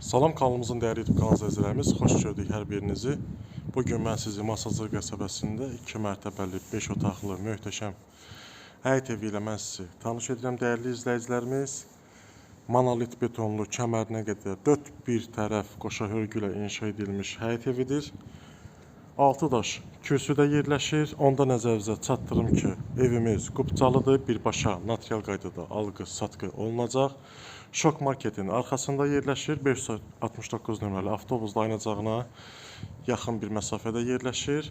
Salam kanalımızın değerli YouTube kanalı izləyicilərimiz, xoş gördük hər birinizi. Bugün mən sizi Masazır qəsəbəsində 2 mərtəbəli, 5 otaqlı, möhtəşəm həyət evi ilə mən sizi tanış edirəm dəyərli izləyicilərimiz. Monolit betonlu kəmərinə qədər 4 bir tərəf qoşa hörgü ilə inşa edilmiş həyət evidir. 6 daş kürsüdə yerləşir. Onda nəzərinizə çatdırım ki, evimiz qubcalıdır, birbaşa notarial qaydada alqı-satqı olunacaq. Şok marketin arxasında yerləşir. 569 nömrəli avtobus dayanacağına yaxın bir məsafədə yerləşir.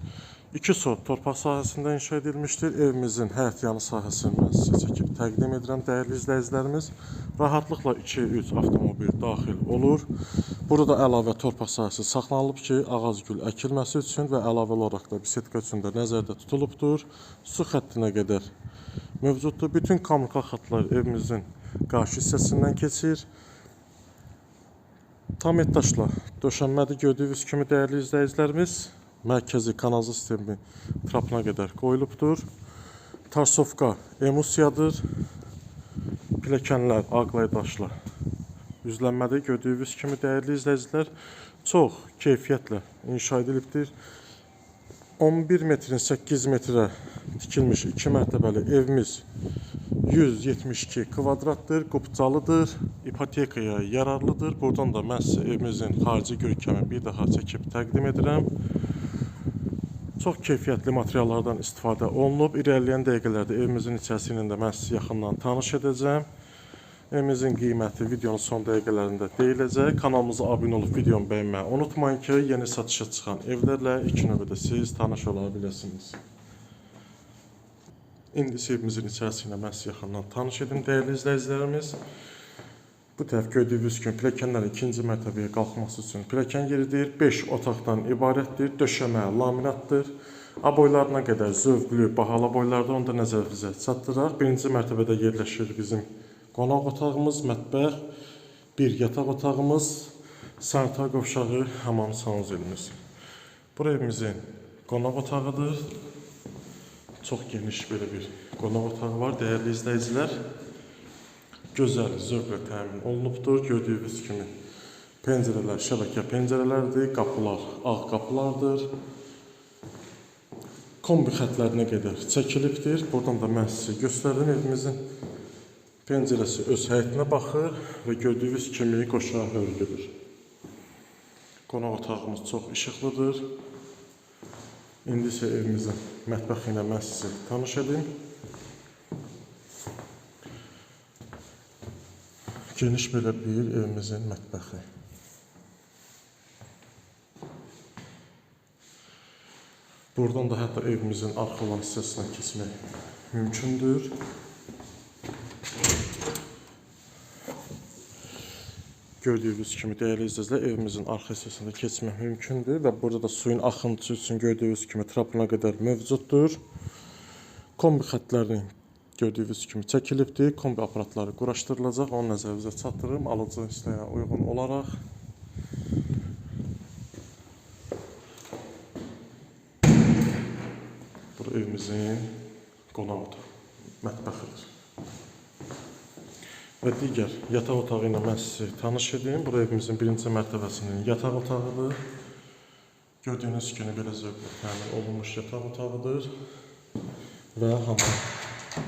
2 sot torpaq sahəsində inşa edilmişdir. Evimizin həyət yanı sahəsini mən sizə çəkib təqdim edirəm dəyərli izləyicilərimiz. Rahatlıqla 2-3 avtomobil daxil olur. Burada əlavə torpaq sahəsi saxlanılıb ki, ağac gül əkilməsi üçün və əlavə olaraq da bisetka üçün də nəzərdə tutulubdur. Su xəttinə qədər mövcuddur. Bütün kommunikasiya xətləri evimizin qarşı hissəsindən keçir. Tam etdaşla döşənmədir gördüyünüz kimi dəyərli izləyicilərimiz. Mərkəzi kanalizasiya sistemi trapına qədər qoyulubdur. Tarsovka emusiyadır. Pilləkənlər ağlay daşla üzlənmədə gördüyünüz kimi dəyərli izləyicilər çox keyfiyyətlə inşa edilibdir. 11 metrin 8 metrə tikilmiş 2 mərtəbəli evimiz 172 kvadratdır, qubcalıdır, ipotekaya yararlıdır. Buradan da mən sizə evimizin xarici görkəmini bir daha çəkib təqdim edirəm. Çox keyfiyyətli materiallardan istifadə olunub. İrəliyən dəqiqələrdə evimizin içərisi ilə də mən sizi yaxından tanış edəcəm. Evimizin qiyməti videonun son dəqiqələrində deyiləcək. Kanalımıza abunə olub videomu bəyənməyi unutmayın ki, yeni satışa çıxan evlərlə ilk növbədə siz tanış ola biləsiniz. İndi evimizin içərisi ilə mən sizi yaxından tanış edim dəyərli izləyicilərimiz. Bu tərəf gördüyünüz kimi pilləkənlərin ikinci mərtəbəyə qalxması üçün pilləkən yeridir. 5 otaqdan ibarətdir. Döşəmə laminatdır. Aboylarına qədər zövqlü, bahalı boylardır. Onu da nəzərinizə çatdıraq. Birinci mərtəbədə yerləşir bizim qonaq otağımız, mətbəx, bir yataq otağımız, sanitar qovşağı, hamam sanuzelimiz. Bura evimizin qonaq otağıdır. Çox geniş belə bir qonaq otağı var, dəyərli izləyicilər. Gözəl, zövqlə təmin olunubdur. Gördüyünüz kimi pəncərələr şəbəkə pəncərələrdir, qapılar ağ qapılardır. Kombi xətlərinə qədər çəkilibdir. Buradan da mən sizə göstərdim evimizin pəncərəsi öz həyətinə baxır və gördüyünüz kimi qoşa hörgüdür. Qonaq otağımız çox işıqlıdır. İndi isə evimizin mətbəxi ilə mən sizi tanış edim. Geniş belə bir evimizin mətbəxi. Buradan da hətta evimizin arxa olan hissəsinə keçmək mümkündür. Gördüyünüz kimi dəyərli izləyicilər evimizin arxa hissəsində keçmək mümkündür və burada da suyun axıntısı üçün gördüyünüz kimi trapına qədər mövcuddur. Kombi xətlərinin gördüyünüz kimi çəkilibdir. Kombi aparatları quraşdırılacaq. Onu nəzərinizə çatdırırım alıcı istəyinə uyğun olaraq. Bu evimizin qonaq otağı, mətbəxidir. Və digər yataq otağı ilə mən sizi tanış edim. Bura evimizin birinci mərtəbəsinin yataq otağıdır. Gördüyünüz kimi belə zövqlə olunmuş yataq otağıdır. Və hamam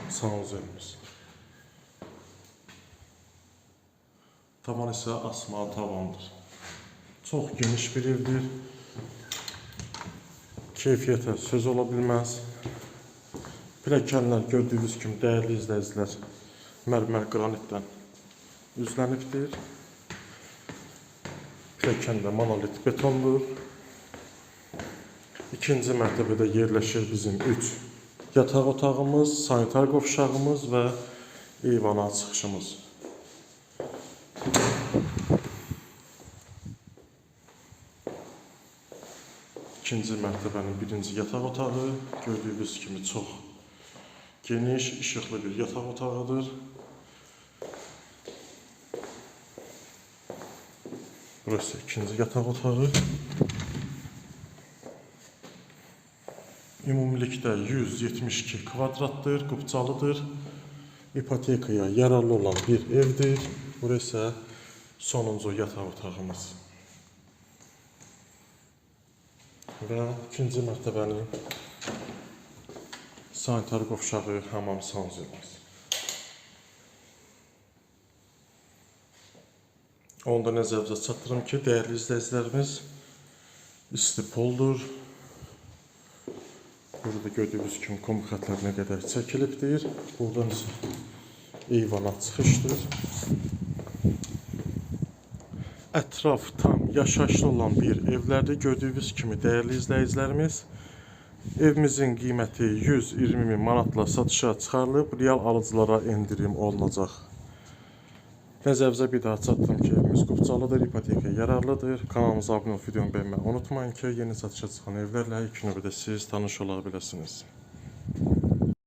sanuzelimiz. Tavan isə asma tavandır. Çox geniş bir evdir. Keyfiyyətə söz ola bilməz. Pilləkənlər gördüyünüz kimi dəyərli mərmər qranitdən üzlənibdir. Pilləkən də monolit betondur. İkinci mərtəbədə yerləşir bizim 3 yataq otağımız, sanitar qovşağımız və eyvana çıxışımız. İkinci mərtəbənin birinci yataq otağı gördüyünüz kimi çox geniş, işıqlı bir yataq otağıdır. Burası ikinci yataq otağı. Ümumilikdə 172 kvadratdır, qubcalıdır. İpotekaya yararlı olan bir evdir. Burası sonuncu yataq otağımız. Və ikinci mərtəbənin sanitar qovşağı, hamam sanuzeliz. Onda nəzərinizə çatdırım ki, dəyərli izləyicilərimiz, isti poldur. Burada gördüyünüz kimi kum xətlərinə qədər çəkilibdir. Buradan isə eyvana çıxışdır. Ətraf tam yaşayışlı olan bir evlərdir. Gördüyünüz kimi dəyərli izləyicilərimiz, evimizin qiyməti 120 min manatla satışa çıxarılıb. Real alıcılara endirim olunacaq. Nəzərinizə bir daha çatdırım ki, evimiz Qubcalıdır, ipoteka yararlıdır. Kanalımıza abunə olub videomu bəyənməyi unutmayın ki, yeni satışa çıxan evlərlə ilk növbədə siz tanış ola biləsiniz.